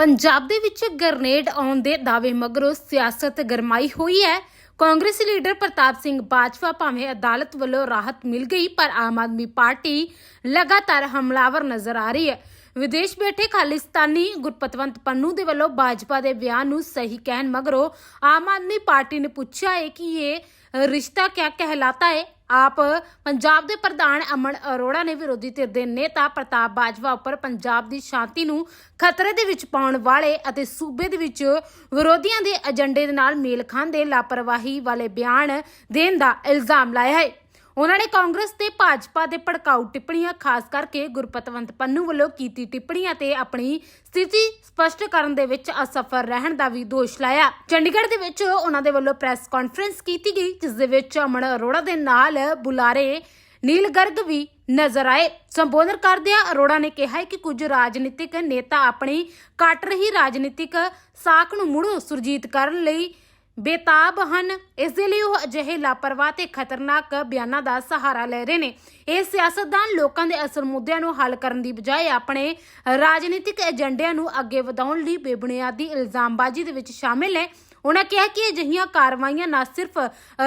ਪੰਜਾਬ ਦੇ ਵਿੱਚ ਗ੍ਰਨੇਡ ਆਉਣ ਦੇ ਦਾਅਵੇ ਮਗਰੋਂ ਸਿਆਸਤ ਗਰਮਾਈ ਹੋਈ ਹੈ। ਕਾਂਗਰਸੀ ਲੀਡਰ ਪ੍ਰਤਾਪ ਸਿੰਘ ਬਾਜਵਾ ਭਾਵੇਂ ਅਦਾਲਤ ਵੱਲੋਂ ਰਾਹਤ ਮਿਲ ਗਈ, ਪਰ ਆਮ ਆਦਮੀ ਪਾਰਟੀ ਲਗਾਤਾਰ ਹਮਲਾਵਰ ਨਜ਼ਰ ਆ ਰਹੀ ਹੈ। ਵਿਦੇਸ਼ ਬੈਠੇ ਖਾਲਿਸਤਾਨੀ ਗੁਰਪਤਵੰਤ ਪੰਨੂ ਦੇ ਵੱਲੋਂ ਬਾਜਪਾ ਦੇ ਬਿਆਨ ਨੂੰ ਸਹੀ ਕਹਿਣ ਮਗਰੋਂ ਆਮ ਆਦਮੀ ਪਾਰਟੀ ਨੇ ਪੁੱਛਿਆ ਹੈ ਕਿ ਇਹ ਰਿਸ਼ਤਾ ਕਿਆ ਕਹਿਲਾਤਾ ਹੈ ਆਪ ਪੰਜਾਬ ਦੇ ਪ੍ਰਧਾਨ ਅਮਨ ਅਰੋੜਾ ਨੇ ਵਿਰੋਧੀ ਧਿਰ ਦੇ ਨੇਤਾ ਪ੍ਰਤਾਪ ਬਾਜਵਾ ਉੱਪਰ ਪੰਜਾਬ ਦੀ ਸ਼ਾਂਤੀ ਨੂੰ ਖਤਰੇ ਦੇ ਵਿੱਚ ਪਾਉਣ ਵਾਲੇ ਅਤੇ ਸੂਬੇ ਦੇ ਵਿੱਚ ਵਿਰੋਧੀਆਂ ਦੇ ਏਜੰਡੇ ਦੇ ਨਾਲ ਮੇਲ ਖਾਂਦੇ ਲਾਪਰਵਾਹੀ ਵਾਲੇ ਬਿਆਨ ਦੇਣ ਦਾ ਇਲਜ਼ਾਮ ਲਾਇਆ ਹੈ। ਉਹਨਾਂ ਨੇ ਕਾਂਗਰਸ ਤੇ ਭਾਜਪਾ ਦੇ ਭੜਕਾਊ ਟਿੱਪਣੀਆਂ, ਖਾਸ ਕਰਕੇ ਗੁਰਪਤਵੰਤ ਪੰਨੂ ਵੱਲੋਂ ਕੀਤੀ ਟਿੱਪਣੀਆਂ ਤੇ ਆਪਣੀ ਸਥਿਤੀ ਸਪਸ਼ਟ ਕਰਨ ਦੇ ਵਿੱਚ ਅਸਫਲ ਰਹਿਣ ਦਾ ਵੀ ਦੋਸ਼ ਲਾਇਆ। ਚੰਡੀਗੜ੍ਹ ਦੇ ਵਿੱਚ ਉਹਨਾਂ ਦੇ ਵੱਲੋਂ ਪ੍ਰੈਸ ਕਾਨਫਰੰਸ ਕੀਤੀ ਗਈ, ਜਿਸ ਦੇ ਵਿੱਚ ਅਮਨ ਅਰੋੜਾ ਦੇ ਨਾਲ ਬੁਲਾਰੇ ਨੀਲ ਗਰਗ ਵੀ ਨਜ਼ਰ ਆਏ। ਸੰਬੋਧਨ ਕਰਦਿਆਂ ਅਰੋੜਾ ਨੇ ਕਿਹਾ ਕਿ ਕੁਝ ਰਾਜਨੀਤਿਕ ਨੇਤਾ ਆਪਣੀ ਕੱਟ ਰਹੀ ਰਾਜਨੀਤਿਕ ਸਾਖ ਨੂੰ ਮੁੜ ਸੁਰਜੀਤ ਕਰਨ ਲਈ ਬੇਤਾਬ ਹਨ। ਇਸ ਦੇ ਲਈ ਉਹ ਅਜਿਹੇ ਲਾਪਰਵਾਹ ਤੇ ਖਤਰਨਾਕ ਬਿਆਨਾਂ ਦਾ ਸਹਾਰਾ ਲੈ ਰਹੇ ਨੇ। ਇਹ ਸਿਆਸਤਦਾਨ ਲੋਕਾਂ ਦੇ ਅਸਲ ਮੁੱਦਿਆਂ ਨੂੰ ਹੱਲ ਕਰਨ ਦੀ ਬਜਾਏ ਆਪਣੇ ਰਾਜਨੀਤਿਕ ਏਜੰਡਿਆਂ ਨੂੰ ਅੱਗੇ ਵਧਾਉਣ ਲਈ ਬੇਬੁਨਿਆਦੀ ਇਲਜ਼ਾਮਬਾਜ਼ੀ ਦੇ ਵਿੱਚ ਸ਼ਾਮਿਲ ਹੈ ਉਹਨਾਂ ਕਿਹਾ ਕਿ ਅਜਿਹੀਆਂ ਕਾਰਵਾਈਆਂ ਨਾ ਸਿਰਫ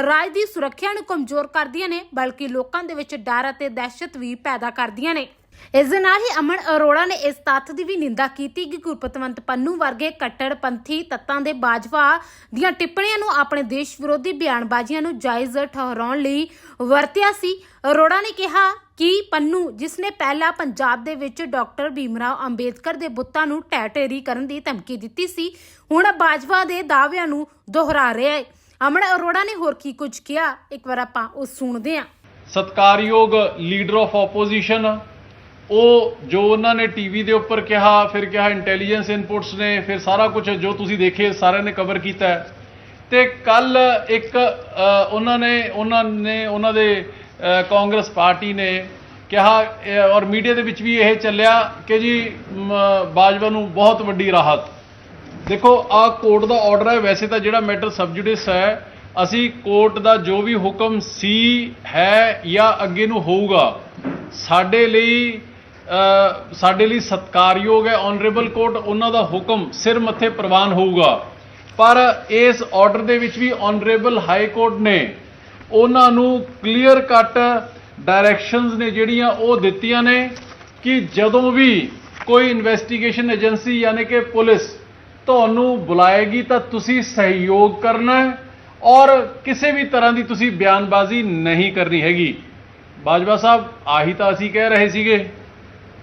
ਰਾਜ ਦੀ ਸੁਰੱਖਿਆ ਨੂੰ ਕਮਜ਼ੋਰ ਕਰਦੀਆਂ ਨੇ, ਬਲਕਿ ਲੋਕਾਂ ਦੇ ਵਿੱਚ ਡਰ ਅਤੇ ਦਹਿਸ਼ਤ ਵੀ ਪੈਦਾ ਕਰਦੀਆਂ ਨੇ। ਇਸ ਦੇ ਨਾਲ ਹੀ ਅਮਨ ਅਰੋੜਾ ਨੇ ਇਸ ਤੱਥ ਦੀ ਵੀ ਨਿੰਦਾ ਕੀਤੀ ਕਿ ਗੁਰਪਤਵੰਤ ਪੰਨੂ ਵਰਗੇ ਕੱਟੜਪੰਥੀ ਤੱਤਾਂ ਦੇ ਬਾਜਵਾ ਦੀਆਂ ਟਿੱਪਣੀਆਂ ਨੂੰ ਆਪਣੇ ਦੇਸ਼ ਵਿਰੋਧੀ ਬਿਆਨਬਾਜ਼ੀਆਂ ਨੂੰ ਜਾਇਜ਼ ਠਹਿਰਾਉਣ ਲਈ ਵਰਤਿਆ ਸੀ। ਅਰੋੜਾ ਨੇ ਕਿਹਾ ਕਿ ਪੰਨੂ, ਜਿਸ ਨੇ ਪਹਿਲਾਂ ਪੰਜਾਬ ਦੇ ਵਿੱਚ ਡਾਕਟਰ ਭੀਮਰਾਓ ਅੰਬੇਦਕਰ ਦੇ ਬੁੱਤਾਂ ਨੂੰ ਟੈਟੇਰੀ ਕਰਨ ਦੀ ਧਮਕੀ ਦਿੱਤੀ ਸੀ, ਹੁਣ ਬਾਜਵਾ ਦੇ ਦਾਅਵਿਆਂ ਨੂੰ ਦੁਹਰਾ ਰਿਹਾ ਹੈ। ਅਮਨ ਅਰੋੜਾ ਨੇ ਹੋਰ ਕੀ ਕੁਝ ਕਿਹਾ? ਇੱਕ ਵਾਰ ਆਪਾਂ ਉਹ ਸੁਣਦੇ ਹਾਂ। ਸਤਕਾਰਯੋਗ ਲੀਡਰ ਆਫ ਆਪੋਜੀਸ਼ਨ ਉਹ ਜੋ ਉਹਨਾਂ ਨੇ ਟੀਵੀ ਦੇ ਉੱਪਰ ਕਿਹਾ, ਫਿਰ ਕਿਹਾ ਇੰਟੈਲੀਜੈਂਸ ਇਨਪੁਟਸ ਨੇ, ਫਿਰ ਸਾਰਾ ਕੁਝ ਜੋ ਤੁਸੀਂ ਦੇਖੇ, ਸਾਰਿਆਂ ਨੇ ਕਵਰ ਕੀਤਾ ਹੈ। ਤੇ ਕੱਲ ਇੱਕ ਉਹਨਾਂ ਨੇ ਉਹਨਾਂ ਨੇ, ਉਹਨਾਂ ਦੇ ਕਾਂਗਰਸ ਪਾਰਟੀ ਨੇ ਕਿਹਾ ਔਰ ਮੀਡੀਆ ਦੇ ਵਿੱਚ ਵੀ ਇਹ ਚੱਲਿਆ ਕਿ ਜੀ ਬਾਜਵਾ ਨੂੰ ਬਹੁਤ ਵੱਡੀ ਰਾਹਤ ਦੇਖੋ, ਆ ਕੋਰਟ ਦਾ ਆਰਡਰ ਹੈ, ਵੈਸੇ ਤਾਂ ਜਿਹੜਾ ਮੈਟਰ ਸਬਜੂਡਿਸ ਹੈ, ਅਸੀਂ ਕੋਰਟ ਦਾ ਜੋ ਵੀ ਹੁਕਮ ਸੀ, ਹੈ ਜਾਂ ਅੱਗੇ ਨੂੰ ਹੋਊਗਾ, ਸਾਡੇ ਲਈ ਸਾਡੇ ਲਈ ਸਤਕਾਰਯੋਗ ਹੈ ਆਨਰੇਬਲ ਕੋਰਟ ਉਹਨਾਂ ਦਾ ਹੁਕਮ ਸਿਰ ਮੱਥੇ ਪ੍ਰਵਾਨ ਹੋਊਗਾ। ਪਰ ਇਸ ਆਰਡਰ ਦੇ ਵਿੱਚ ਵੀ ਆਨਰੇਬਲ ਹਾਈ ਕੋਰਟ ਨੇ ਉਹਨਾਂ ਨੂੰ ਕਲੀਅਰ ਕੱਟ ਡਾਇਰੈਕਸ਼ਨਸ ਨੇ ਜਿਹੜੀਆਂ ਉਹ ਦਿੱਤੀਆਂ ਨੇ ਕਿ ਜਦੋਂ ਵੀ ਕੋਈ ਇਨਵੈਸਟੀਗੇਸ਼ਨ ਏਜੰਸੀ ਯਾਨੀ ਕਿ ਪੁਲਿਸ ਤੁਹਾਨੂੰ ਬੁਲਾਏਗੀ ਤਾਂ ਤੁਸੀਂ ਸਹਿਯੋਗ ਕਰਨਾ ਹੈ ਔਰ ਕਿਸੇ ਵੀ ਤਰ੍ਹਾਂ ਦੀ ਤੁਸੀਂ ਬਿਆਨਬਾਜ਼ੀ ਨਹੀਂ ਕਰਨੀ ਹੈਗੀ। ਬਾਜਵਾ ਸਾਹਿਬ, ਆਹੀ ਤਾਂ ਅਸੀਂ ਕਹਿ ਰਹੇ ਸੀਗੇ।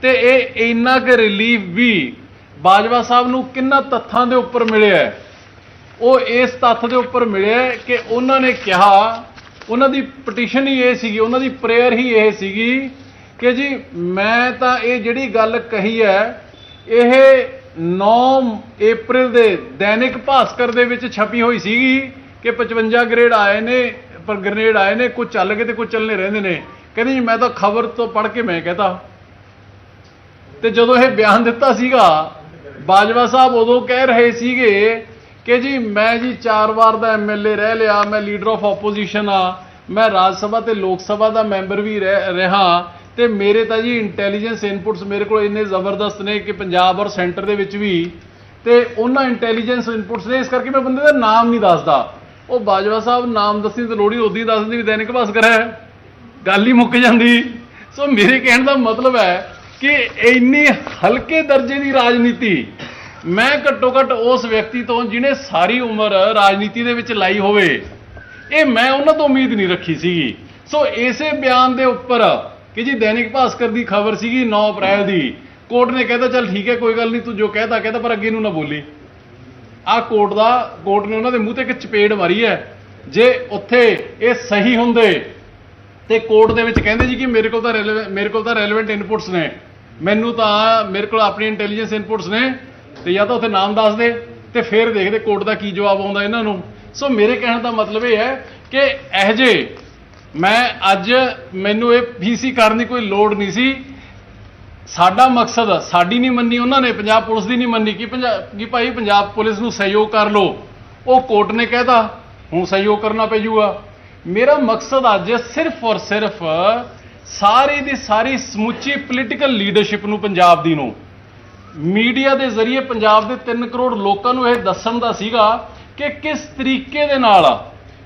ਤੇ ਇਹ ਇੰਨਾ ਕੁ ਰਿਲੀਫ ਵੀ ਬਾਜਵਾ ਸਾਹਿਬ ਨੂੰ ਕਿੰਨਾ ਤੱਥਾਂ ਦੇ ਉੱਪਰ ਮਿਲਿਆ ਉਹ ਇਸ ਤੱਥ ਦੇ ਉੱਪਰ ਮਿਲਿਆ ਕਿ ਉਹਨਾਂ ਨੇ ਕਿਹਾ, ਉਹਨਾਂ ਦੀ ਪਟੀਸ਼ਨ ਹੀ ਇਹ ਸੀਗੀ, ਉਹਨਾਂ ਦੀ ਪ੍ਰੇਅਰ ਹੀ ਇਹ ਸੀਗੀ ਕਿ ਜੀ ਮੈਂ ਤਾਂ ਇਹ ਜਿਹੜੀ ਗੱਲ ਕਹੀ ਹੈ, ਇਹ 9 April ਦੇ ਦੈਨਿਕ ਭਾਸਕਰ ਦੇ ਵਿੱਚ ਛਪੀ ਹੋਈ ਸੀਗੀ ਕਿ 55 ਗ੍ਰੇਡ ਆਏ ਨੇ, ਪਰ ਗ੍ਰੇਡ ਆਏ ਨੇ ਕੁਝ ਚੱਲ ਗਏ ਤੇ ਕੁਝ ਚੱਲਨੇ ਰਹਿੰਦੇ ਨੇ। ਕਹਿੰਦੀ ਜੀ ਮੈਂ ਤਾਂ ਖਬਰ ਤੋਂ ਪੜ੍ਹ ਕੇ ਮੈਂ ਕਹਤਾ। ਤੇ ਜਦੋਂ ਇਹ ਬਿਆਨ ਦਿੱਤਾ ਸੀਗਾ, ਬਾਜਵਾ ਸਾਹਿਬ ਉਦੋਂ ਕਹਿ ਰਹੇ ਸੀਗੇ ਕਿ ਜੀ ਮੈਂ ਜੀ ਚਾਰ ਵਾਰ ਦਾ ਐਮਐਲਏ ਰਹਿ ਲਿਆ, ਮੈਂ ਲੀਡਰ ਆਫ ਆਪੋਜੀਸ਼ਨ ਆ, ਮੈਂ ਰਾਜ ਸਭਾ ਤੇ ਲੋਕ ਸਭਾ ਦਾ ਮੈਂਬਰ ਵੀ ਰਹਿ- ਰਿਹਾ, ਤੇ ਮੇਰੇ ਤਾਂ ਜੀ ਇੰਟੈਲੀਜੈਂਸ ਇਨਪੁਟਸ ਮੇਰੇ ਕੋਲ ਇੰਨੇ ਜ਼ਬਰਦਸਤ ਨੇ ਕਿ ਪੰਜਾਬ ਔਰ ਸੈਂਟਰ ਦੇ ਵਿੱਚ ਵੀ, ਤੇ ਉਹਨਾਂ ਇੰਟੈਲੀਜੈਂਸ ਇਨਪੁਟਸ ਨੇ, ਇਸ ਕਰਕੇ ਮੈਂ ਬੰਦੇ ਦਾ ਨਾਮ ਨਹੀਂ ਦੱਸਦਾ। ਉਹ ਬਾਜਵਾ ਸਾਹਿਬ ਨਾਮ ਦੱਸੀ ਤੇ ਲੋੜੀ ਉਦੋਂ ਹੀ ਦੱਸ ਵੀ ਦੈਨਿਕ ਭਾਸਕਰ ਹੈ। ਗੱਲ ਹੀ ਮੁੱਕ ਜਾਂਦੀ। ਸੋ ਮੇਰੇ ਕਹਿਣ ਦਾ ਮਤਲਬ ਹੈ ਕਿ ਇੰਨੀ ਹਲਕੇ ਦਰਜੇ ਦੀ ਰਾਜਨੀਤੀ ਮੈਂ ਘੱਟੋ ਘੱਟ ਉਸ ਵਿਅਕਤੀ ਤੋਂ ਜਿਹਨੇ ਸਾਰੀ ਉਮਰ ਰਾਜਨੀਤੀ ਦੇ ਵਿੱਚ ਲਾਈ ਹੋਵੇ, ਇਹ ਮੈਂ ਉਹਨਾਂ ਤੋਂ ਉਮੀਦ ਨਹੀਂ ਰੱਖੀ ਸੀਗੀ। ਸੋ ਇਸੇ ਬਿਆਨ ਦੇ ਉੱਪਰ ਕਿ ਜੀ ਦੈਨਿਕ ਭਾਸਕਰ ਦੀ ਖਬਰ ਸੀਗੀ 9 ਅਪ੍ਰੈਲ ਦੀ, ਕੋਰਟ ਨੇ ਕਹਿਤਾ, ਚੱਲ ਠੀਕ ਹੈ, ਕੋਈ ਗੱਲ ਨਹੀਂ, ਤੂੰ ਜੋ ਕਹਿਤਾ ਕਹਿਤਾ, ਪਰ ਅੱਗੇ ਨੂੰ ਨਾ ਬੋਲੀ। ਆਹ ਕੋਰਟ ਦਾ, ਕੋਰਟ ਨੇ ਉਹਨਾਂ ਦੇ ਮੂੰਹ ਤੇ ਇੱਕ ਚਪੇੜ ਮਾਰੀ ਹੈ। ਜੇ ਉੱਥੇ ਇਹ ਸਹੀ ਹੁੰਦੇ ਤੇ ਕੋਰਟ ਦੇ ਵਿੱਚ ਕਹਿੰਦੇ ਜੀ ਕਿ ਮੇਰੇ ਕੋਲ ਤਾਂ ਰੈਲੇਵੈਂਟ ਮੇਰੇ ਕੋਲ ਤਾਂ ਰੈਲੇਵੈਂਟ ਇਨਪੁਟਸ ਨੇ। ਮੈਨੂੰ ਤਾਂ ਮੇਰੇ ਕੋਲ ਆਪਣੀ ਇੰਟੈਲੀਜੈਂਸ ਇਨਪੁਟਸ ਨੇ ਤੇ ਜਾਂ ਤਾਂ ਉੱਥੇ ਨਾਮ ਦੱਸ ਦੇ ਤੇ ਫਿਰ ਦੇਖਦੇ ਕੋਰਟ ਦਾ ਕੀ ਜਵਾਬ ਆਉਂਦਾ ਇਹਨਾਂ ਨੂੰ। ਸੋ ਮੇਰੇ ਕਹਿਣ ਦਾ ਮਤਲਬ ਇਹ ਹੈ ਕਿ ਇਹ ਜੇ ਮੈਂ ਅੱਜ ਮੈਨੂੰ ਇਹ ਪੀਸੀ ਕਰਨ ਦੀ ਕੋਈ ਲੋੜ ਨਹੀਂ ਸੀ। ਸਾਡਾ ਮਕਸਦ, ਸਾਡੀ ਨਹੀਂ ਮੰਨੀ ਉਹਨਾਂ ਨੇ, ਪੰਜਾਬ ਪੁਲਿਸ ਦੀ ਨਹੀਂ ਮੰਨੀ ਕਿ ਪੰਜਾਬ ਕਿ ਭਾਈ ਪੰਜਾਬ ਪੁਲਿਸ ਨੂੰ ਸਹਿਯੋਗ ਕਰ ਲਓ। ਉਹ ਕੋਰਟ ਨੇ ਕਹਿਤਾ, ਹੁਣ ਸਹਿਯੋਗ ਕਰਨਾ ਪੈ ਜੂਗਾ ਮੇਰਾ ਮਕਸਦ ਅੱਜ ਸਿਰਫ ਔਰ ਸਿਰਫ ਸਾਰੀ ਦੀ ਸਾਰੀ ਸਮੁੱਚੀ ਪੋਲੀਟੀਕਲ ਲੀਡਰਸ਼ਿਪ ਨੂੰ ਪੰਜਾਬ ਦੀ ਨੂੰ। ਮੀਡੀਆ ਦੇ ਜ਼ਰੀਏ ਪੰਜਾਬ ਦੇ 3 ਕਰੋੜ ਲੋਕਾਂ ਨੂੰ ਇਹ ਦੱਸਣ ਦਾ ਸੀਗਾ ਕਿ ਕਿਸ ਤਰੀਕੇ ਦੇ ਨਾਲ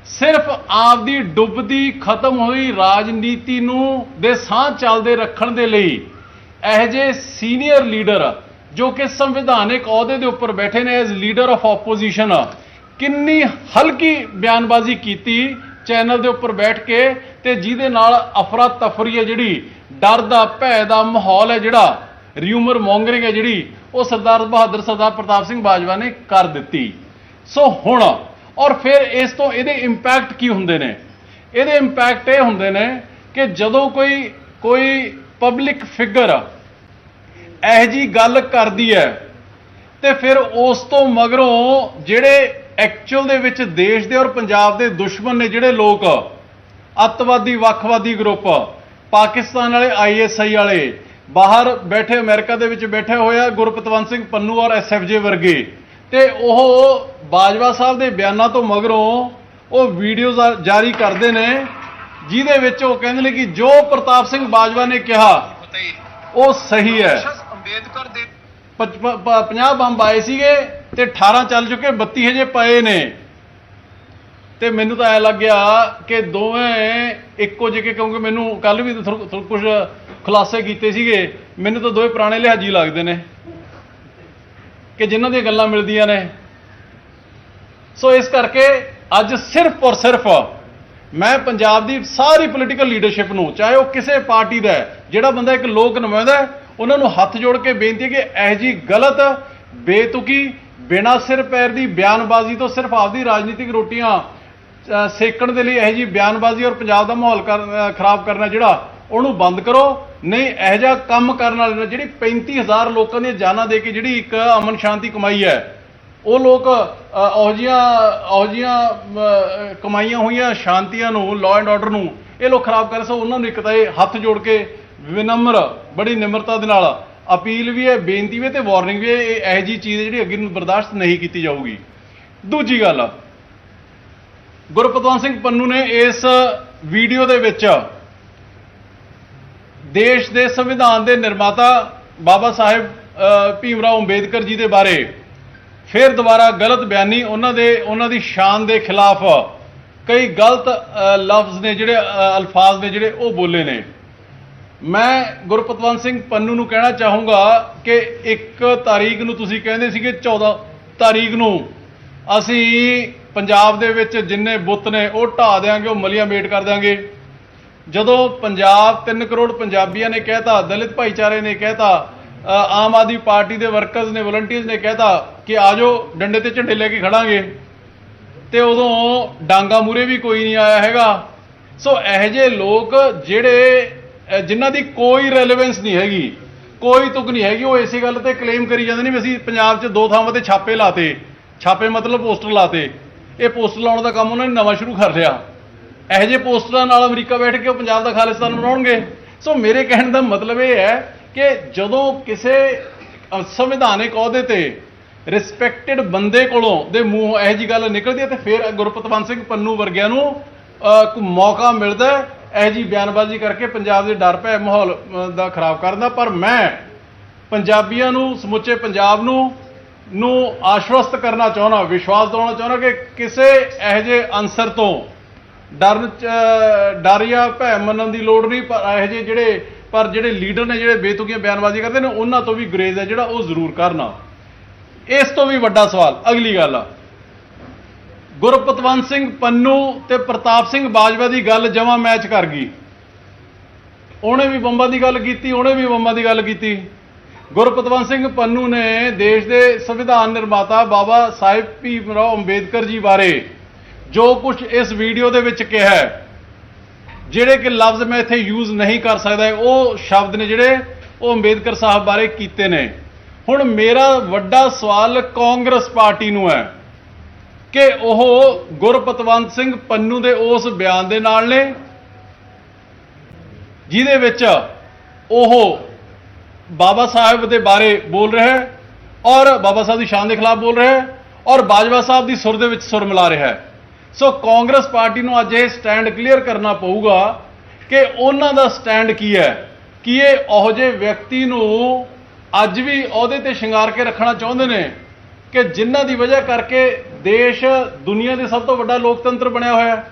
ਸਿਰਫ ਆਪਦੀ ਡੁੱਬਦੀ ਖਤਮ ਹੋਈ ਰਾਜਨੀਤੀ ਨੂੰ ਦੇ ਸਾਹ ਚੱਲਦੇ ਰੱਖਣ ਦੇ ਲਈ ਇਹ ਜੇ ਸੀਨੀਅਰ ਲੀਡਰ ਜੋ ਕਿ ਸੰਵਿਧਾਨਿਕ ਅਹੁਦੇ ਦੇ ਉੱਪਰ ਬੈਠੇ ਨੇ ਐਜ਼ ਲੀਡਰ ਆਫ ਆਪੋਜੀਸ਼ਨ ਕਿੰਨੀ ਹਲਕੀ ਬਿਆਨਬਾਜ਼ੀ ਕੀਤੀ ਚੈਨਲ ਦੇ ਉੱਪਰ ਬੈਠ ਕੇ ਤੇ ਜਿਹਦੇ ਨਾਲ ਅਫਰਾ ਤਫਰੀ ਹੈ ਜਿਹੜੀ, ਡਰ ਦਾ, ਭੈ ਦਾ ਮਾਹੌਲ ਹੈ ਜਿਹੜਾ ਰਿਊਮਰ ਮੌਂਗਰਿੰਗ ਹੈ ਜਿਹੜੀ, ਉਹ ਸਰਦਾਰ ਬਹਾਦਰ ਸਰਦਾਰ ਪ੍ਰਤਾਪ ਸਿੰਘ ਬਾਜਵਾ ਨੇ ਕਰ ਦਿੱਤੀ। ਸੋ ਹੁਣ, ਔਰ ਫਿਰ ਇਸ ਤੋਂ ਇਹਦੇ ਇੰਪੈਕਟ ਕੀ ਹੁੰਦੇ ਨੇ? ਇਹਦੇ ਇੰਪੈਕਟ ਇਹ ਹੁੰਦੇ ਨੇ ਕਿ ਜਦੋਂ ਕੋਈ ਕੋਈ ਪਬਲਿਕ ਫਿਗਰ ਇਹ ਜੀ ਗੱਲ ਕਰਦੀ ਹੈ, ਤੇ ਫਿਰ ਉਸ ਤੋਂ ਮਗਰੋਂ ਜਿਹੜੇ ਐਕਚੁਅਲ ਦੇ ਵਿੱਚ ਦੇਸ਼ ਦੇ ਔਰ ਪੰਜਾਬ ਦੇ ਦੁਸ਼ਮਣ ਨੇ ਜਿਹੜੇ ਲੋਕ ਅੱਤਵਾਦੀ ਵੱਖਵਾਦੀ ਗਰੁੱਪ ਪਾਕਿਸਤਾਨ ਵਾਲੇ ਆਈਐਸਆਈ ਵਾਲੇ ਬਾਹਰ ਬੈਠੇ ਅਮਰੀਕਾ ਦੇ ਵਿੱਚ ਬੈਠੇ ਹੋਏ ਆ ਗੁਰਪਤਵੰਤ ਸਿੰਘ ਪੰਨੂ ਔਰ ਐਸਐਫਜੇ ਵਰਗੇ। ਤੇ ਉਹ ਬਾਜਵਾ ਸਾਹਿਬ ਦੇ ਬਿਆਨਾਂ ਤੋਂ ਮਗਰੋਂ ਉਹ ਵੀਡੀਓਜ਼ ਜਾਰੀ ਕਰਦੇ ਨੇ ਜਿਹਦੇ ਵਿੱਚ ਉਹ ਕਹਿੰਦੇ ਨੇ ਕਿ ਜੋ ਪ੍ਰਤਾਪ ਸਿੰਘ ਬਾਜਵਾ ਨੇ ਕਿਹਾ ਉਹ ਸਹੀ ਹੈ। ਅੰਬੇਦਕਰ ਦੇ 50 ਬੰਬ ਆਏ ਸੀਗੇ ਤੇ 18 ਚੱਲ ਚੁੱਕੇ 32 ਹਜੇ ਪਏ ਨੇ। ਤੇ ਮੈਨੂੰ ਤਾਂ ਐ ਲੱਗਿਆ ਕਿ ਦੋਵੇਂ ਇੱਕੋ ਜਿਹੇ ਕਿਉਂਕਿ ਮੈਨੂੰ ਕੱਲ ਵੀ ਕੁਝ ਖੁਲਾਸੇ ਕੀਤੇ ਸੀਗੇ ਮੈਨੂੰ ਤਾਂ ਦੋਵੇਂ ਪੁਰਾਣੇ ਲਿਹਾਜੀ ਲੱਗਦੇ ਨੇ ਕਿ ਜਿਨ੍ਹਾਂ ਦੀਆਂ ਗੱਲਾਂ ਮਿਲਦੀਆਂ ਨੇ। ਸੋ ਇਸ ਕਰਕੇ ਅੱਜ ਸਿਰਫ ਔਰ ਸਿਰਫ ਮੈਂ ਪੰਜਾਬ ਦੀ ਸਾਰੀ ਪੋਲੀਟੀਕਲ ਲੀਡਰਸ਼ਿਪ ਨੂੰ ਚਾਹੇ ਉਹ ਕਿਸੇ ਪਾਰਟੀ ਦਾ ਜਿਹੜਾ ਬੰਦਾ ਇੱਕ ਲੋਕ ਨੁਮਾਇੰਦਾ ਹੈ, ਉਹਨਾਂ ਨੂੰ ਹੱਥ ਜੋੜ ਕੇ ਬੇਨਤੀ ਹੈ ਕਿ ਇਹ ਜੀ ਗਲਤ ਬੇਤੁਕੀ ਬਿਨਾਂ ਸਿਰ ਪੈਰ ਦੀ ਬਿਆਨਬਾਜ਼ੀ ਤੋਂ ਸਿਰਫ ਆਪਦੀ ਰਾਜਨੀਤਿਕ ਰੋਟੀਆਂ ਸੇਕਣ ਦੇ ਲਈ ਇਹ ਜੀ ਬਿਆਨਬਾਜ਼ੀ ਔਰ ਪੰਜਾਬ ਦਾ ਮਾਹੌਲ ਕਰ- ਖਰਾਬ ਕਰਨਾ ਜਿਹੜਾ ਉਹਨੂੰ ਬੰਦ ਕਰੋ। ਨਹੀਂ ਇਹ ਜਿਹਾ ਕੰਮ ਕਰਨ ਵਾਲੇ ਨੇ ਜਿਹੜੀ 35000 ਲੋਕਾਂ ਦੀਆਂ ਜਾਨਾਂ ਦੇ ਕੇ ਜਿਹੜੀ ਇੱਕ ਅਮਨ ਸ਼ਾਂਤੀ ਕਮਾਈ ਹੈ ਉਹ ਲੋਕ ਅ, ਉਹੋ ਜਿਹੀਆਂ ਉਹੋ ਜਿਹੀਆਂ ਕਮਾਈਆਂ ਹੋਈਆਂ ਸ਼ਾਂਤੀਆਂ ਨੂੰ ਲਾਅ ਐਂਡ ਆਰਡਰ ਨੂੰ ਇਹ ਲੋਕ ਖਰਾਬ ਕਰ ਸੋ ਉਹਨਾਂ ਨੂੰ ਇੱਕ ਤਾਂ ਇਹ ਹੱਥ ਜੋੜ ਕੇ ਵਿਨਮਰ, ਬੜੀ ਨਿਮਰਤਾ ਦੇ ਨਾਲ ਅਪੀਲ ਵੀ ਹੈ, ਬੇਨਤੀ ਵੀ ਹੈ ਤੇ ਵਾਰਨਿੰਗ ਵੀ ਹੈ, ਇਹ ਇਹੋ ਜਿਹੀ ਚੀਜ਼ ਹੈ ਜਿਹੜੀ ਅੱਗੇ ਨੂੰ ਬਰਦਾਸ਼ਤ ਨਹੀਂ ਕੀਤੀ ਜਾਊਗੀ। ਦੂਜੀ ਗੱਲ ਗੁਰਪਤਵੰਤ ਸਿੰਘ ਪੰਨੂ ਨੇ ਇਸ ਵੀਡੀਓ ਦੇ ਵਿੱਚ ਦੇਸ਼ ਦੇ ਸੰਵਿਧਾਨ ਦੇ ਨਿਰਮਾਤਾ ਬਾਬਾ ਸਾਹਿਬ ਭੀਮ ਰਾਓ ਅੰਬੇਦਕਰ ਜੀ ਦੇ ਬਾਰੇ ਫਿਰ ਦੁਬਾਰਾ ਗਲਤ ਬਿਆਨੀ ਉਹਨਾਂ ਦੇ, ਉਹਨਾਂ ਦੀ ਸ਼ਾਨ ਦੇ ਖਿਲਾਫ ਕਈ ਗਲਤ ਲਫ਼ਜ਼ ਨੇ ਜਿਹੜੇ ਅਲਫਾਜ਼ ਨੇ ਜਿਹੜੇ ਉਹ ਬੋਲੇ ਨੇ। ਮੈਂ ਗੁਰਪਤਵੰਤ ਸਿੰਘ ਪੰਨੂ ਨੂੰ ਕਹਿਣਾ ਚਾਹੂੰਗਾ ਕਿ ਇੱਕ ਤਾਰੀਖ ਨੂੰ ਤੁਸੀਂ ਕਹਿੰਦੇ ਸੀਗੇ 14 ਤਾਰੀਖ ਨੂੰ। ਅਸੀਂ ਪੰਜਾਬ ਦੇ ਵਿੱਚ ਜਿੰਨੇ ਬੁੱਤ ਨੇ ਉਹ ਢਾ ਦੇਾਂਗੇ ਉਹ ਮਲੀਆਂ ਮੇਟ ਕਰ ਦਿਆਂਗੇ। ਜਦੋਂ ਪੰਜਾਬ 3 ਕਰੋੜ ਪੰਜਾਬੀਆਂ ਨੇ ਕਹਿਤਾ ਦਲਿਤ ਭਾਈਚਾਰੇ ਨੇ ਕਹਿਤਾ ਅ, ਆਮ ਆਦਮੀ ਪਾਰਟੀ ਦੇ ਵਰਕਰਸ ਨੇ ਵਲੰਟੀਅਰਸ ਨੇ ਕਹਿਤਾ ਕਿ ਆਜੋ ਡੰਡੇ ਤੇ ਝੰਡੇ ਲੈ ਕੇ ਖੜਾਂਗੇ। ਤੇ ਉਦੋਂ ਡਾਂਗਾ ਮੂਰੇ ਵੀ ਕੋਈ ਨਹੀਂ ਆਇਆ ਹੈਗਾ। ਸੋ ਇਹੋ ਜਿਹੇ ਲੋਕ ਜਿਹੜੇ ਜਿਨ੍ਹਾਂ ਦੀ ਕੋਈ ਰੈਲੇਵੈਂਸ ਨਹੀਂ ਹੈਗੀ, ਕੋਈ ਤੁਕ ਨਹੀਂ ਹੈਗੀ, ਉਹ ਇਸੇ ਗੱਲ ਤੇ ਕਲੇਮ ਕਰੀ ਜਾਂਦੇ ਨੇ ਵੀ ਅਸੀਂ ਪੰਜਾਬ 'ਚ ਦੋ ਥਾਵਾਂ ਤੇ ਛਾਪੇ ਲਾਤੇ। ਛਾਪੇ ਮਤਲਬ ਪੋਸਟਰ ਲਾਤੇ। ਇਹ ਪੋਸਟਰ ਲਾਉਣ ਦਾ ਕੰਮ ਉਹਨਾਂ ਨੇ ਨਵਾਂ ਸ਼ੁਰੂ ਕਰ ਲਿਆ। ਇਹੋ ਜਿਹੇ ਪੋਸਟਰਾਂ ਨਾਲ ਅਮਰੀਕਾ ਬੈਠ ਕੇ ਉਹ ਪੰਜਾਬ ਦਾ ਖਾਲਿਸਤਾਨ ਬਣਾਉਣਗੇ। ਸੋ ਮੇਰੇ ਕਹਿਣ ਦਾ ਮਤਲਬ ਇਹ ਹੈ ਕਿ ਜਦੋਂ ਕਿਸੇ ਸੰਵਿਧਾਨਿਕ ਅਹੁਦੇ ਤੇ ਰਿਸਪੈਕਟਡ ਬੰਦੇ ਕੋਲੋਂ ਦੇ ਮੂੰਹ ਇਹੋ ਜਿਹੀ ਗੱਲ ਨਿਕਲਦੀ ਹੈ, ਤੇ ਫਿਰ ਗੁਰਪਤਵੰਤ ਸਿੰਘ ਪੰਨੂ ਵਰਗਿਆਂ ਨੂੰ ਮੌਕਾ ਮਿਲਦਾ ਇਹੋ ਜਿਹੀ ਬਿਆਨਬਾਜ਼ੀ ਕਰਕੇ ਪੰਜਾਬ ਦੇ ਡਰ ਭੈ ਮਾਹੌਲ ਦਾ ਖਰਾਬ ਕਰਨ ਦਾ, ਪਰ ਮੈਂ ਪੰਜਾਬੀਆਂ ਨੂੰ, ਸਮੁੱਚੇ ਪੰਜਾਬ ਨੂੰ ਨੂੰ ਆਸ਼ਵਸਤ ਕਰਨਾ ਚਾਹੁੰਦਾ, ਵਿਸ਼ਵਾਸ ਦਿਵਾਉਣਾ ਚਾਹੁੰਦਾ ਕਿ ਕਿਸੇ ਇਹੋ ਜਿਹੇ ਅਨਸਰ ਤੋਂ ਡਰਨ ਚ- ਡਰ ਜਾਂ ਭੈ ਮੰਨਣ ਦੀ ਲੋੜ ਨਹੀਂ, ਪਰ ਇਹੋ ਜਿਹੇ ਜਿਹੜੇ, ਪਰ ਜਿਹੜੇ ਲੀਡਰ ਨੇ, ਜਿਹੜੇ ਬੇਤੁਕੀਆਂ ਬਿਆਨਬਾਜ਼ੀ ਕਰਦੇ ਨੇ, ਉਹਨਾਂ ਤੋਂ ਵੀ ਗਰੇਜ਼ ਹੈ ਜਿਹੜਾ ਉਹ ਜ਼ਰੂਰ ਕਰਨਾ। ਇਸ ਤੋਂ ਵੀ ਵੱਡਾ ਸਵਾਲ, ਅਗਲੀ ਗੱਲ ਆ। ਗੁਰਪਤਵੰਤ ਸਿੰਘ ਪੰਨੂ ਤੇ ਪ੍ਰਤਾਪ ਸਿੰਘ ਬਾਜਵਾ ਦੀ ਗੱਲ ਜਮਾ ਮੈਚ ਕਰ ਗਈ। ਉਹਨੇ ਵੀ ਬੰਬਾਂ ਦੀ ਗੱਲ ਕੀਤੀ, ਉਹਨੇ ਵੀ ਬੰਬਾਂ ਦੀ ਗੱਲ ਕੀਤੀ। ਗੁਰਪਤਵੰਤ ਸਿੰਘ ਪੰਨੂ ਨੇ ਦੇਸ਼ ਦੇ ਸੰਵਿਧਾਨ ਨਿਰਮਾਤਾ ਬਾਬਾ ਸਾਹਿਬ ਭੀਮ ਰਾਓ ਅੰਬੇਦਕਰ ਜੀ ਬਾਰੇ ਜੋ ਕੁਝ ਇਸ ਵੀਡੀਓ ਦੇ ਵਿੱਚ ਕਿਹਾ ਹੈ, ਜਿਹੜੇ ਕਿ ਲਫ਼ਜ਼ ਮੈਂ ਇੱਥੇ ਯੂਜ਼ ਨਹੀਂ ਕਰ ਸਕਦਾ, ਉਹ ਸ਼ਬਦ ਨੇ ਜਿਹੜੇ ਉਹ ਅੰਬੇਦਕਰ ਸਾਹਿਬ ਬਾਰੇ ਕੀਤੇ ਨੇ। ਹੁਣ ਮੇਰਾ ਵੱਡਾ ਸਵਾਲ ਕਾਂਗਰਸ ਪਾਰਟੀ ਨੂੰ ਹੈ। ਕਿ ਉਹ ਗੁਰਪਤਵੰਤ ਸਿੰਘ ਪੰਨੂ ਦੇ ਉਸ ਬਿਆਨ ਦੇ ਨਾਲ ਨੇ, ਜਿਹਦੇ ਵਿੱਚ ਉਹ ਬਾਬਾ ਸਾਹਿਬ ਦੇ ਬਾਰੇ ਬੋਲ ਰਿਹਾ ਹੈ ਔਰ ਬਾਬਾ ਸਾਹਿਬ ਦੀ ਸ਼ਾਨ ਦੇ ਖਿਲਾਫ ਬੋਲ ਰਿਹਾ ਹੈ ਔਰ ਬਾਜਵਾ ਸਾਹਿਬ ਦੀ ਸੁਰ ਦੇ ਵਿੱਚ ਸੁਰ ਮਿਲਾ ਰਿਹਾ ਹੈ। ਸੋ ਕਾਂਗਰਸ ਪਾਰਟੀ ਨੂੰ ਅੱਜ ਇਹ ਸਟੈਂਡ ਕਲੀਅਰ ਕਰਨਾ ਪਊਗਾ ਕਿ ਉਹਨਾਂ ਦਾ ਸਟੈਂਡ ਕੀ ਹੈ, ਕਿ ਇਹ ਉਹੋ ਜਿਹੇ ਵਿਅਕਤੀ ਨੂੰ ਅੱਜ ਵੀ ਅਹੁਦੇ ਤੇ ਸ਼ਿੰਗਾਰ ਕੇ ਰੱਖਣਾ ਚਾਹੁੰਦੇ ਨੇ ਕਿ ਜਿਨ੍ਹਾਂ ਦੀ ਵਜ੍ਹਾ ਕਰਕੇ ਦੇਸ਼ ਦੁਨੀਆ ਦੇ ਸਭ ਤੋਂ ਵੱਡਾ ਲੋਕਤੰਤਰ ਬਣਿਆ ਹੋਇਆ ਹੈ।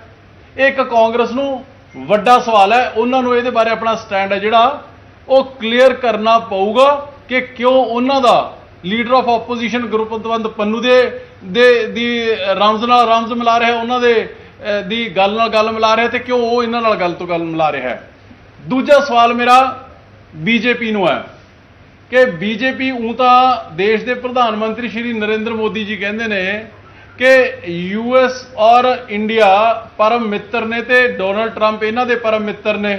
ਇਹ ਇੱਕ ਕਾਂਗਰਸ ਨੂੰ ਵੱਡਾ ਸਵਾਲ ਹੈ। ਉਹਨਾਂ ਨੂੰ ਇਹਦੇ ਬਾਰੇ ਆਪਣਾ ਸਟੈਂਡ ਹੈ ਜਿਹੜਾ ਉਹ ਕਲੀਅਰ ਕਰਨਾ ਪਊਗਾ ਕਿ ਕਿਉਂ ਉਹਨਾਂ ਦਾ leader of opposition Gurpatwant Pannu ਦੇ ਦੇ, ਦੀ ਰਮਜ਼ ਨਾਲ ਰਮਜ਼ ਮਿਲਾ ਰਿਹਾ ਉਹਨਾਂ ਦੇ ਦੀ ਗੱਲ ਨਾਲ ਗੱਲ ਮਿਲਾ ਰਿਹਾ ਤੇ ਕਿਉਂ ਉਹ ਇਹਨਾਂ ਨਾਲ ਗੱਲ ਤੋਂ ਗੱਲ ਮਿਲਾ ਰਿਹਾ ਹੈ। ਦੂਜਾ ਸਵਾਲ ਮੇਰਾ ਬੀਜੇਪੀ ਨੂੰ ਹੈ ਕਿ ਬੀਜੇਪੀ ਉਂ ਤਾਂ ਦੇਸ਼ ਦੇ ਪ੍ਰਧਾਨ ਮੰਤਰੀ ਸ਼੍ਰੀ ਨਰਿੰਦਰ ਮੋਦੀ ਜੀ ਕਹਿੰਦੇ ਨੇ ਕਿ ਯੂਐਸ ਔਰ ਇੰਡੀਆ ਪਰਮ ਮਿੱਤਰ ਨੇ ਤੇ ਡੋਨਲਡ ਟਰੰਪ ਇਹਨਾਂ ਦੇ ਪਰਮ ਮਿੱਤਰ ਨੇ।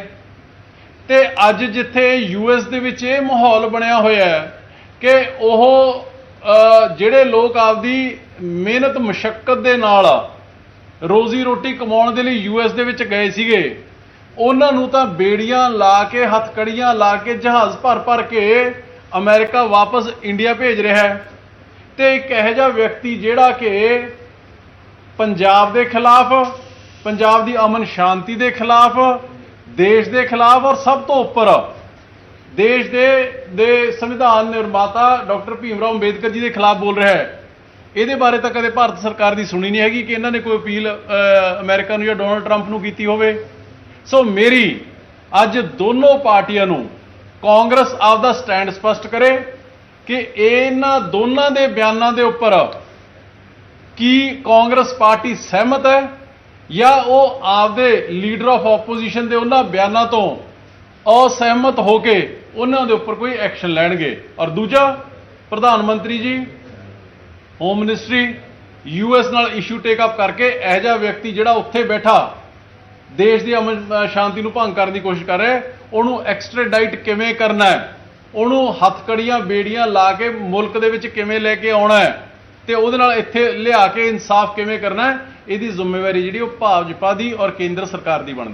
ਤੇ ਅੱਜ ਜਿੱਥੇ ਯੂਐਸ ਦੇ ਵਿੱਚ ਇਹ ਮਾਹੌਲ ਬਣਿਆ ਹੋਇਆ ਹੈ ਕਿ ਉਹ ਜਿਹੜੇ ਲੋਕ ਆਪਦੀ ਮਿਹਨਤ ਮੁਸ਼ਕਲ ਦੇ ਨਾਲ ਰੋਜ਼ੀ ਰੋਟੀ ਕਮਾਉਣ ਦੇ ਲਈ ਯੂਐਸ ਦੇ ਵਿੱਚ ਗਏ ਸੀਗੇ, ਉਹਨਾਂ ਨੂੰ ਤਾਂ ਬੇੜੀਆਂ ਲਾ ਕੇ, ਹੱਥਕੜੀਆਂ ਲਾ ਕੇ ਜਹਾਜ਼ ਭਰ ਭਰ ਕੇ ਅਮਰੀਕਾ ਵਾਪਸ ਇੰਡੀਆ ਭੇਜ ਰਿਹਾ ਹੈ। ਤੇ ਇੱਕ ਇਹੋ ਜਿਹਾ ਵਿਅਕਤੀ ਜਿਹੜਾ ਕਿ ਪੰਜਾਬ ਦੇ ਖਿਲਾਫ ਪੰਜਾਬ ਦੀ ਅਮਨ ਸ਼ਾਂਤੀ ਦੇ ਖਿਲਾਫ ਦੇਸ਼ ਦੇ ਖਿਲਾਫ ਔਰ ਸਭ ਤੋਂ ਉੱਪਰ ਦੇਸ਼ ਦੇ ਦੇ ਸੰਵਿਧਾਨ ਨਿਰਮਾਤਾ ਡਾਕਟਰ ਭੀਮ ਰਾਓ ਅੰਬੇਦਕਰ ਜੀ ਦੇ ਖਿਲਾਫ ਬੋਲ ਰਿਹਾ ਹੈ। ਇਹਦੇ ਬਾਰੇ ਤਾਂ ਕਦੇ ਭਾਰਤ ਸਰਕਾਰ ਦੀ ਸੁਣੀ ਨਹੀਂ ਹੈਗੀ ਕਿ ਇਹਨਾਂ ਨੇ ਕੋਈ ਅਪੀਲ ਅਹ, ਅਮਰੀਕਾ ਨੂੰ ਜਾਂ ਡੋਨਲਡ ਟਰੰਪ ਨੂੰ ਕੀਤੀ ਹੋਵੇ। ਸੋ ਮੇਰੀ ਅੱਜ ਦੋਨੋਂ ਪਾਰਟੀਆਂ ਨੂੰ ਕਾਂਗਰਸ ਆਪਦਾ ਸਟੈਂਡ ਸਪਸ਼ਟ ਕਰੇ। ਕਿ ਇਹਨਾਂ ਦੋਨਾਂ ਦੇ ਬਿਆਨਾਂ ਦੇ ਉੱਪਰ ਕੀ ਕਾਂਗਰਸ ਪਾਰਟੀ ਸਹਿਮਤ ਹੈ ਜਾਂ ਉਹ ਆਪਦੇ ਲੀਡਰ ਆਫ ਆਪੋਜੀਸ਼ਨ ਦੇ ਉਹਨਾਂ ਬਿਆਨਾਂ ਤੋਂ ਅਸਹਿਮਤ ਹੋ ਕੇ ਉਹਨਾਂ ਦੇ ਉੱਪਰ ਕੋਈ ਐਕਸ਼ਨ ਲੈਣਗੇ? ਔਰ ਦੂਜਾ ਪ੍ਰਧਾਨ ਮੰਤਰੀ ਜੀ ਹੋਮ ਮਿਨਿਸਟਰੀ ਯੂਐਸ ਨਾਲ ਇਸ਼ੂ ਟੇਕ ਅਪ ਕਰਕੇ ਇਹ ਜਿਹਾ ਵਿਅਕਤੀ ਜਿਹੜਾ ਉੱਥੇ ਬੈਠਾ ਦੇਸ਼ ਦੀ ਅਮਨ ਸ਼ਾਂਤੀ ਨੂੰ ਭੰਗ ਕਰਨ ਦੀ ਕੋਸ਼ਿਸ਼ ਕਰ ਰਿਹਾ ਹੈ, ਉਹਨੂੰ ਐਕਸਟ੍ਰਾਡਾਈਟ ਕਿਵੇਂ ਕਰਨਾ ਹੈ? ਉਹਨੂੰ ਹੱਥਕੜੀਆਂ ਬੇੜੀਆਂ ਲਾ ਕੇ ਮੁਲਕ ਦੇ ਵਿੱਚ ਕਿਵੇਂ ਲੈ ਕੇ ਆਉਣਾ ਹੈ ਤੇ ਉਹਦੇ ਨਾਲ ਇੱਥੇ ਲਿਆ ਕੇ ਇਨਸਾਫ ਕਿਵੇਂ ਕਰਨਾ ਹੈ, ਇਹਦੀ ਜ਼ਿੰਮੇਵਾਰੀ ਜਿਹੜੀ ਉਹ ਭਾਜਪਾ ਦੀ ਔਰ ਕੇਂਦਰ ਸਰਕਾਰ ਦੀ ਬਣਦੀ